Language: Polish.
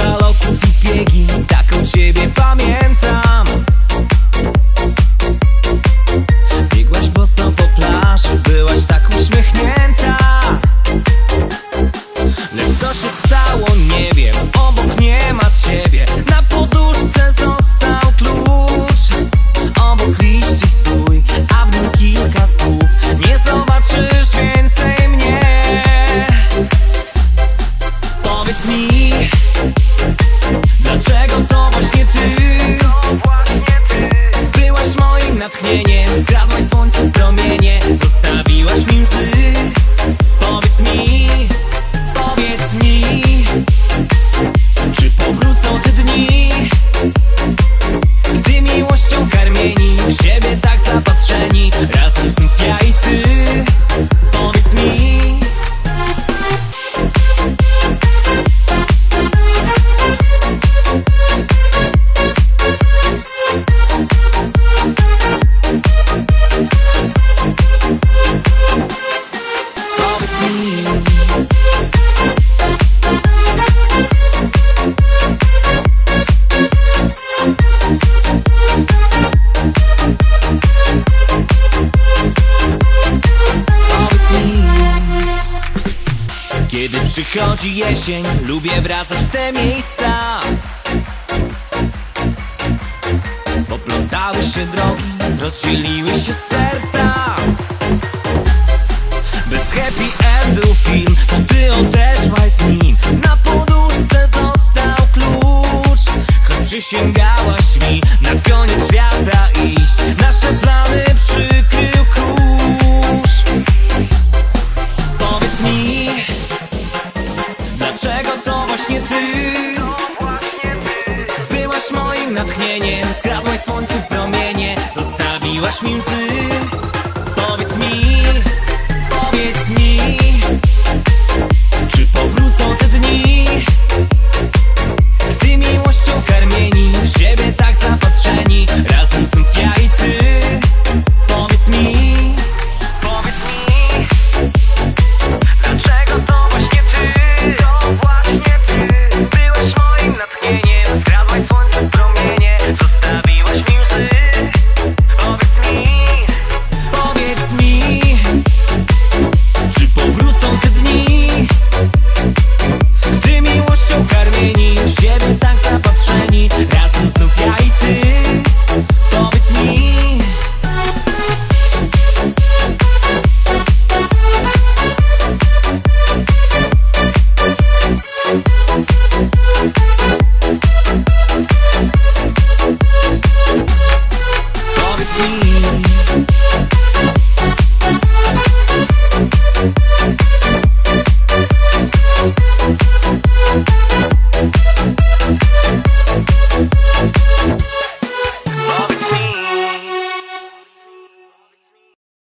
szaloków i piegi Taką ciebie pamiętam. Biegłaś boso po plaży Byłaś tak uśmiechnięta. Lecz co się stało, nie wiem Obok nie ma ciebie. Na poduszce został klucz Obok liścik twój A w nim kilka słów. Nie zobaczysz więcej mnie. Powiedz mi Dlaczego to właśnie ty? Byłaś moim natchnieniem Kiedy przychodzi jesień Lubię wracać w te miejsca. Poplątały się drogi Rozdzieliły się serca. Bez happy endu film To ty odeszłaś z nim. Na poduszce został klucz Choć przysięgałaś mi Na koniec świata iść. Nasze plany przykrył właśnie ty. Byłaś moim natchnieniem Skradłaś słońcu promienie Zostawiłaś mi łzy в кармине щебета